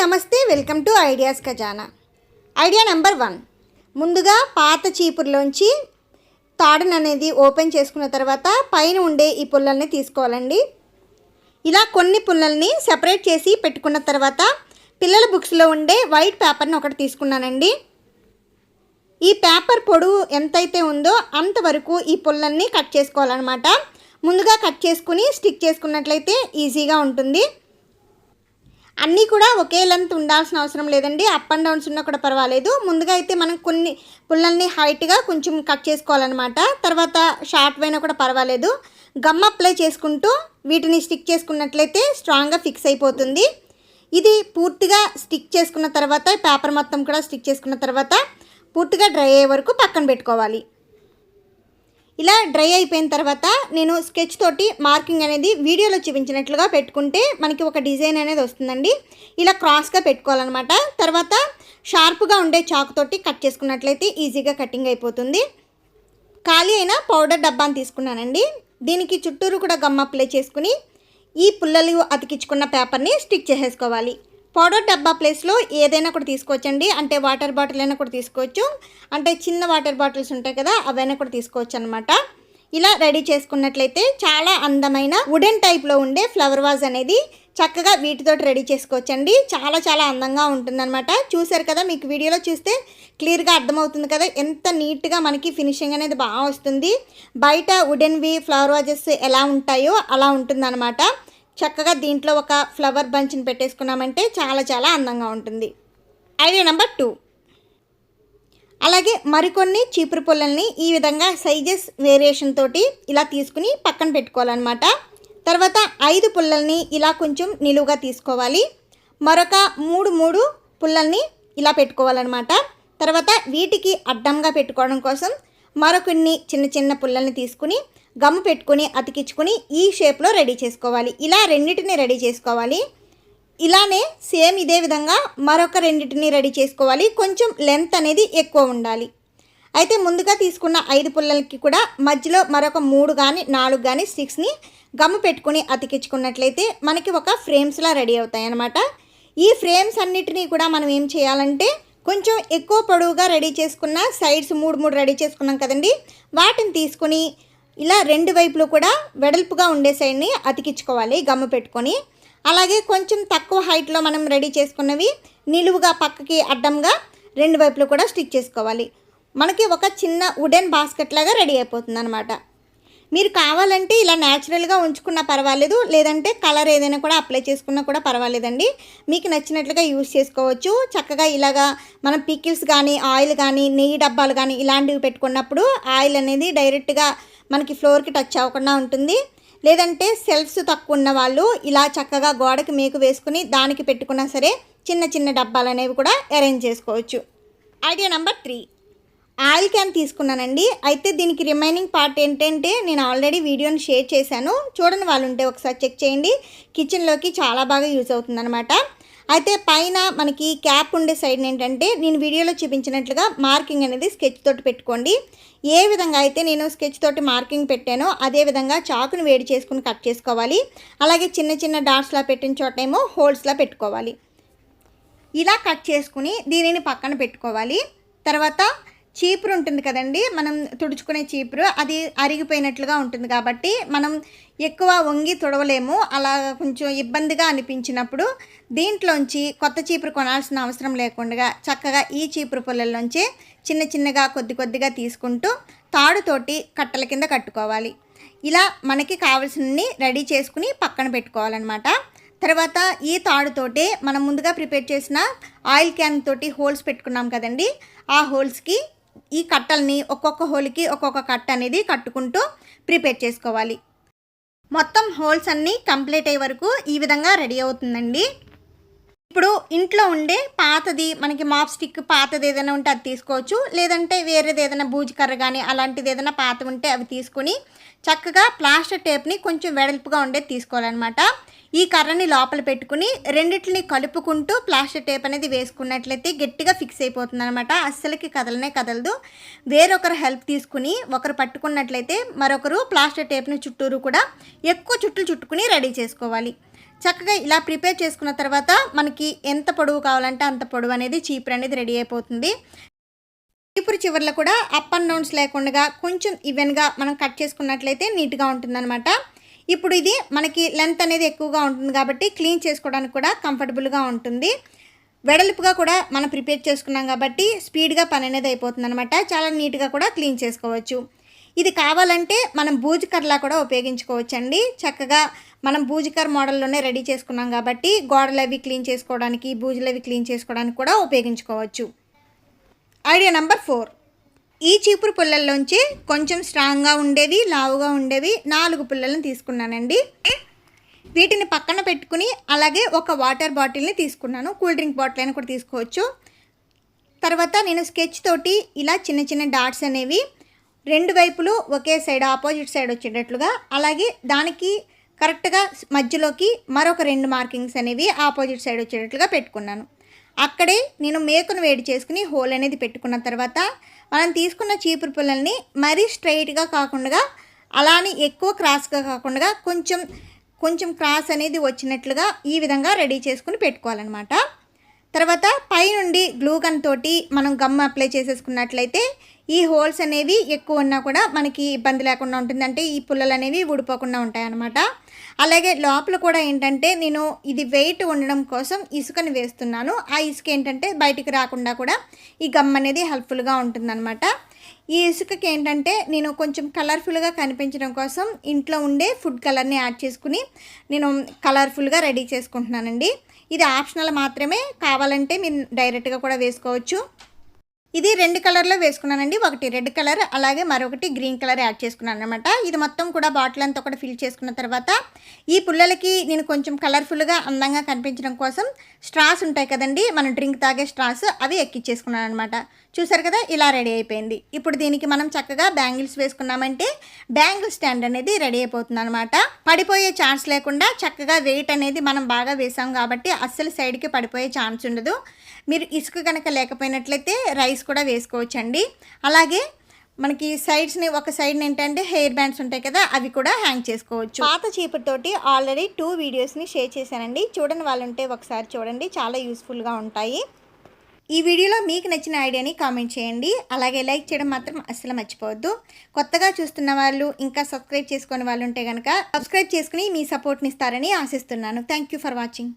నమస్తే welcome to ideas ఖజానా. Idea number one. ముందుగా పాత చీపురులోంచి తాడును అనేది ఓపెన్ చేసుకున్న తర్వాత పైన ఉండే ఈ పుల్లల్ని తీసుకోవాలండి. ఇలా కొన్ని పుల్లల్ని సెపరేట్ చేసి పెట్టుకున్న తర్వాత పిల్లల బుక్స్లో ఉండే వైట్ పేపర్ని ఒకటి తీసుకున్నానండి. ఈ పేపర్ పొడవు ఎంతైతే ఉందో అంతవరకు ఈ పుల్లల్ని కట్ చేసుకోవాలన్నమాట. ముందుగా కట్ చేసుకుని స్టిక్ చేసుకున్నట్లయితే ఈజీగా ఉంటుంది. అన్నీ కూడా ఒకే లెంత్ ఉండాల్సిన అవసరం లేదండి. అప్ అండ్ డౌన్స్ ఉన్నా కూడా పర్వాలేదు. ముందుగా అయితే మనం కొన్ని పుల్లల్ని హైట్గా కొంచెం కట్ చేసుకోవాలన్నమాట. తర్వాత షార్ట్ అయినా కూడా పర్వాలేదు. గమ్ అప్లై చేసుకుంటూ వీటిని స్టిక్ చేసుకున్నట్లయితే స్ట్రాంగ్గా ఫిక్స్ అయిపోతుంది. ఇది పూర్తిగా స్టిక్ చేసుకున్న తర్వాత పేపర్ మొత్తం కూడా స్టిక్ చేసుకున్న తర్వాత పూర్తిగా డ్రై అయ్యే వరకు పక్కన పెట్టుకోవాలి. ఇలా డ్రై అయిపోయిన తర్వాత నేను స్కెచ్ తోటి మార్కింగ్ అనేది వీడియోలో చూపించినట్లుగా పెట్టుకుంటే మనకి ఒక డిజైన్ అనేది వస్తుందండి. ఇలా క్రాస్గా పెట్టుకోవాలన్నమాట. తర్వాత షార్ప్గా ఉండే చాక్ తోటి కట్ చేసుకున్నట్లయితే ఈజీగా కటింగ్ అయిపోతుంది. ఖాళీ అయిన పౌడర్ డబ్బాని తీసుకున్నానండి. దీనికి చుట్టూరు కూడా గమ్మ అప్లై చేసుకుని ఈ పుల్లలు అతికించుకున్న పేపర్ని స్టిక్ చేసేసుకోవాలి. పౌడర్ డబ్బా ప్లేస్లో ఏదైనా కూడా తీసుకోవచ్చండి. అంటే వాటర్ బాటిల్ అయినా కూడా తీసుకోవచ్చు. అంటే చిన్న వాటర్ బాటిల్స్ ఉంటాయి కదా అవైనా కూడా తీసుకోవచ్చు అనమాట ఇలా రెడీ చేసుకున్నట్లయితే చాలా అందమైన వుడెన్ టైప్లో ఉండే ఫ్లవర్ వాజ్ అనేది చక్కగా వీటితోటి రెడీ చేసుకోవచ్చండి. చాలా చాలా అందంగా ఉంటుందన్నమాట. చూసారు కదా మీకు వీడియోలో చూస్తే క్లియర్గా అర్థమవుతుంది కదా ఎంత నీట్గా మనకి ఫినిషింగ్ అనేది బాగా వస్తుంది. బయట వుడెన్వి ఫ్లవర్ వాజెస్ ఎలా ఉంటాయో అలా ఉంటుందన్నమాట. చక్కగా దీంట్లో ఒక ఫ్లవర్ బంచ్ని పెట్టేసుకున్నామంటే చాలా చాలా అందంగా ఉంటుంది. Idea number two. అలాగే మరికొన్ని చీపురు పుల్లల్ని ఈ విధంగా సైజెస్ వేరియేషన్ తోటి ఇలా తీసుకుని పక్కన పెట్టుకోవాలన్నమాట. తర్వాత ఐదు పుల్లల్ని ఇలా కొంచెం నిలువుగా తీసుకోవాలి. మరొక మూడు మూడు పుల్లల్ని ఇలా పెట్టుకోవాలన్నమాట. తర్వాత వీటికి అడ్డంగా పెట్టుకోవడం కోసం మరొకన్ని చిన్న చిన్న పుల్లల్ని తీసుకుని గమ్ము పెట్టుకుని అతికించుకుని ఈ షేప్లో రెడీ చేసుకోవాలి. ఇలా రెండింటిని రెడీ చేసుకోవాలి. ఇలానే సేమ్ ఇదే విధంగా మరొక రెండింటిని రెడీ చేసుకోవాలి. కొంచెం లెంత్ అనేది ఎక్కువ ఉండాలి. అయితే ముందుగా తీసుకున్న ఐదు పుల్లలకి కూడా మధ్యలో మరొక మూడు కానీ నాలుగు కానీ స్టిక్స్ని గమ్ము పెట్టుకుని అతికించుకున్నట్లయితే మనకి ఒక ఫ్రేమ్స్లా రెడీ అవుతాయి అన్నమాట. ఈ ఫ్రేమ్స్ అన్నిటినీ కూడా మనం ఏం చేయాలంటే కొంచెం ఎక్కువ పొడవుగా రెడీ చేసుకున్న సైడ్స్ మూడు మూడు రెడీ చేసుకున్నాం కదండి. వాటిని తీసుకుని ఇలా రెండు వైపులు కూడా వెడల్పుగా ఉండే సైడ్ని అతికించుకోవాలి గమ్ము పెట్టుకొని. అలాగే కొంచెం తక్కువ హైట్లో మనం రెడీ చేసుకున్నవి నిలువుగా పక్కకి అడ్డంగా రెండు వైపులు కూడా స్టిచ్ చేసుకోవాలి. మనకి ఒక చిన్న వుడెన్ బాస్కెట్ లాగా రెడీ అయిపోతుంది అనమాట మీరు కావాలంటే ఇలా న్యాచురల్గా ఉంచుకున్నా పర్వాలేదు లేదంటే కలర్ ఏదైనా కూడా అప్లై చేసుకున్నా కూడా పర్వాలేదండి. మీకు నచ్చినట్లుగా యూస్ చేసుకోవచ్చు. చక్కగా ఇలాగా మనం పికిల్స్ కానీ ఆయిల్ కానీ నెయ్యి డబ్బాలు కానీ ఇలాంటివి పెట్టుకున్నప్పుడు ఆయిల్ అనేది డైరెక్ట్గా మనకి ఫ్లోర్కి టచ్ అవ్వకుండా ఉంటుంది. లేదంటే సెల్ఫ్స్ తక్కువ ఉన్న వాళ్ళు ఇలా చక్కగా గోడకి మేకు వేసుకుని దానికి పెట్టుకున్నా సరే చిన్న చిన్న డబ్బాలు అనేవి కూడా అరేంజ్ చేసుకోవచ్చు. Idea number three oil can తీసుకున్నానండి. అయితే దీనికి రిమైనింగ్ పార్ట్ ఏంటంటే నేను ఆల్రెడీ వీడియోని షేర్ చేశాను. చూడండి వాళ్ళు ఉంటే ఒకసారి చెక్ చేయండి. కిచెన్లోకి చాలా బాగా యూజ్ అవుతుందన్నమాట. అయితే పైన మనకి క్యాప్ ఉండే సైడ్ ఏంటంటే నేను వీడియోలో చూపించినట్లుగా మార్కింగ్ అనేది స్కెచ్ తోటి పెట్టుకోండి. ఏ విధంగా అయితే నేను స్కెచ్ తోటి మార్కింగ్ పెట్టానో అదే విధంగా చాకుని వేడి చేసుకుని కట్ చేసుకోవాలి. అలాగే చిన్న చిన్న డాట్స్లా పెట్టిన చోటేమో హోల్స్లా పెట్టుకోవాలి. ఇలా కట్ చేసుకుని దీనిని పక్కన పెట్టుకోవాలి. తర్వాత చీపురు ఉంటుంది కదండి మనం తుడుచుకునే చీపురు అది అరిగిపోయినట్లుగా ఉంటుంది కాబట్టి మనం ఎక్కువ వంగి తుడవలేము. అలా కొంచెం ఇబ్బందిగా అనిపించినప్పుడు దీంట్లోంచి కొత్త చీపురు కొనాల్సిన అవసరం లేకుండా చక్కగా ఈ చీపురు పుల్లల్లోంచి చిన్న చిన్నగా కొద్ది కొద్దిగా తీసుకుంటూ తాడుతోటి కట్టల కింద కట్టుకోవాలి. ఇలా మనకి కావాల్సినవి రెడీ చేసుకుని పక్కన పెట్టుకోవాలన్నమాట. తర్వాత ఈ తాడుతోటే మనం ముందుగా ప్రిపేర్ చేసిన ఆయిల్ క్యాన్ తోటి హోల్స్ పెట్టుకున్నాం కదండి ఆ హోల్స్కి ఈ కట్టల్ని ఒక్కొక్క హోల్కి ఒక్కొక్క కట్ట అనేది కట్టుకుంటూ ప్రిపేర్ చేసుకోవాలి. మొత్తం హోల్స్ అన్నీ కంప్లీట్ అయ్యే వరకు ఈ విధంగా రెడీ అవుతుందండి. ఇప్పుడు ఇంట్లో ఉండే పాతది మనకి మాప్ స్టిక్ పాతది ఏదైనా ఉంటే అది తీసుకోవచ్చు. లేదంటే వేరేది ఏదైనా బూజు కర్ర కానీ అలాంటిది ఏదైనా పాత ఉంటే అవి తీసుకుని చక్కగా ప్లాస్టర్ టేప్ని కొంచెం వెడల్పుగా ఉండేది తీసుకోవాలన్నమాట. ఈ కర్రని లోపల పెట్టుకుని రెండిటిని కలుపుకుంటూ ప్లాస్టర్ టేప్ అనేది వేసుకున్నట్లయితే గట్టిగా ఫిక్స్ అయిపోతుంది అనమాట అస్సలకి కదలనే కదలదు. వేరొకరు హెల్ప్ తీసుకుని ఒకరు పట్టుకున్నట్లయితే మరొకరు ప్లాస్టర్ టేప్ని చుట్టూరు కూడా ఎక్కువ చుట్టూ చుట్టుకుని రెడీ చేసుకోవాలి. చక్కగా ఇలా ప్రిపేర్ చేసుకున్న తర్వాత మనకి ఎంత పొడవు కావాలంటే అంత పొడవు అనేది చీపురు అనేది రెడీ అయిపోతుంది. చీపురు చివర్లో కూడా అప్ అండ్ డౌన్స్ లేకుండా కొంచెం ఈవెన్గా మనం కట్ చేసుకున్నట్లయితే నీట్గా ఉంటుందన్నమాట. ఇప్పుడు ఇది మనకి లెంత్ అనేది ఎక్కువగా ఉంటుంది కాబట్టి క్లీన్ చేసుకోవడానికి కూడా కంఫర్టబుల్గా ఉంటుంది. వెడల్పుగా కూడా మనం ప్రిపేర్ చేసుకున్నాం కాబట్టి స్పీడ్గా పని అనేది అయిపోతుంది అనమాట చాలా నీట్గా కూడా క్లీన్ చేసుకోవచ్చు. ఇది కావాలంటే మనం బూజుకర్లా కూడా ఉపయోగించుకోవచ్చు అండి చక్కగా మనం బూజుకర్ మోడల్లోనే రెడీ చేసుకున్నాం కాబట్టి గోడలు అవి క్లీన్ చేసుకోవడానికి బూజులు అవి క్లీన్ చేసుకోవడానికి కూడా ఉపయోగించుకోవచ్చు. Idea number four. ఈ చీపురు పుల్లల్లోంచి కొంచెం స్ట్రాంగ్గా ఉండేవి లావుగా ఉండేవి నాలుగు పుల్లలను తీసుకున్నానండి. వీటిని పక్కన పెట్టుకుని అలాగే ఒక వాటర్ బాటిల్ని తీసుకున్నాను. కూల్ డ్రింక్ బాటిల్ అని కూడా తీసుకోవచ్చు. తర్వాత నేను స్కెచ్ తోటి ఇలా చిన్న చిన్న డాట్స్ అనేవి రెండు వైపులు ఒకే సైడ్ ఆపోజిట్ సైడ్ వచ్చేటట్లుగా అలాగే దానికి కరెక్ట్గా మధ్యలోకి మరొక రెండు మార్కింగ్స్ అనేవి ఆపోజిట్ సైడ్ వచ్చేటట్లుగా పెట్టుకున్నాను. అక్కడే నేను మేకును వేడి చేసుకుని హోల్ అనేది పెట్టుకున్న తర్వాత మనం తీసుకున్న చీపురు పుల్లల్ని మరీ స్ట్రైట్గా కాకుండా అలానే ఎక్కువ క్రాస్గా కాకుండా కొంచెం కొంచెం క్రాస్ అనేది వచ్చినట్లుగా ఈ విధంగా రెడీ చేసుకుని పెట్టుకోవాలన్నమాట. తర్వాత పైనుండి గ్లూ గన్ తోటి మనం గమ్ అప్లై చేసేసుకున్నట్లయితే ఈ హోల్స్ అనేవి ఎక్కువ ఉన్నా కూడా మనకి ఇబ్బంది లేకుండా ఉంటుంది. అంటే ఈ పుల్లలు అనేవి ఊడిపోకుండా ఉంటాయన్నమాట. అలాగే లోపల కూడా ఏంటంటే నేను ఇది వెయిట్ ఉండడం కోసం ఇసుకని వేస్తున్నాను. ఆ ఇసుక ఏంటంటే బయటికి రాకుండా కూడా ఈ గమ్ అనేది హెల్ప్ఫుల్గా ఉంటుందన్నమాట. ఈ ఇసుకకి ఏంటంటే నేను కొంచెం కలర్ఫుల్గా కనిపించడం కోసం ఇంట్లో ఉండే ఫుడ్ కలర్ని యాడ్ చేసుకుని నేను కలర్ఫుల్గా రెడీ చేసుకుంటున్నానండి. ఇది ఆప్షనల్ మాత్రమే కావాలంటే మీరు డైరెక్ట్గా కూడా వేసుకోవచ్చు. ఇది రెండు కలర్లో వేసుకున్నానండి. ఒకటి రెడ్ కలర్ అలాగే మరొకటి గ్రీన్ కలర్ యాడ్ చేసుకున్నాను అనమాట ఇది మొత్తం కూడా బాటిల్ అంతా కూడా ఫిల్ చేసుకున్న తర్వాత ఈ పుల్లలకి నేను కొంచెం కలర్ఫుల్గా అందంగా కనిపించడం కోసం స్ట్రాస్ ఉంటాయి కదండి మనం డ్రింక్ తాగే స్ట్రాస్ అవి ఎక్కిచ్చేసుకున్నాను అనమాట చూసారు కదా ఇలా రెడీ అయిపోయింది. ఇప్పుడు దీనికి మనం చక్కగా బ్యాంగిల్స్ వేసుకున్నామంటే బ్యాంగిల్ స్టాండ్ అనేది రెడీ అయిపోతుంది అనమాట పడిపోయే ఛాన్స్ లేకుండా చక్కగా వెయిట్ అనేది మనం బాగా వేసాం కాబట్టి అస్సలు సైడ్కి పడిపోయే ఛాన్స్ ఉండదు. మీరు ఇసుక కనుక లేకపోయినట్లయితే రైస్ కూడా వేసుకోవచ్చండి. అలాగే మనకి సైడ్స్ని ఒక సైడ్ ఏంటంటే హెయిర్ బ్యాండ్స్ ఉంటాయి కదా అవి కూడా హ్యాంగ్ చేసుకోవచ్చు. పాత చీపుతోటి ఆల్రెడీ టూ వీడియోస్ని షేర్ చేశానండి. చూడని వాళ్ళు ఉంటే ఒకసారి చూడండి చాలా యూస్ఫుల్గా ఉంటాయి. ఈ వీడియోలో మీకు నచ్చిన ఐడియాని కామెంట్ చేయండి. అలాగే లైక్ చేయడం మాత్రం అస్సలు మర్చిపోవద్దు. కొత్తగా చూస్తున్న వాళ్ళు ఇంకా సబ్స్క్రైబ్ చేసుకునే వాళ్ళు ఉంటే కనుక సబ్స్క్రైబ్ చేసుకుని మీ సపోర్ట్ని ఇస్తారని ఆశిస్తున్నాను. Thank you for watching.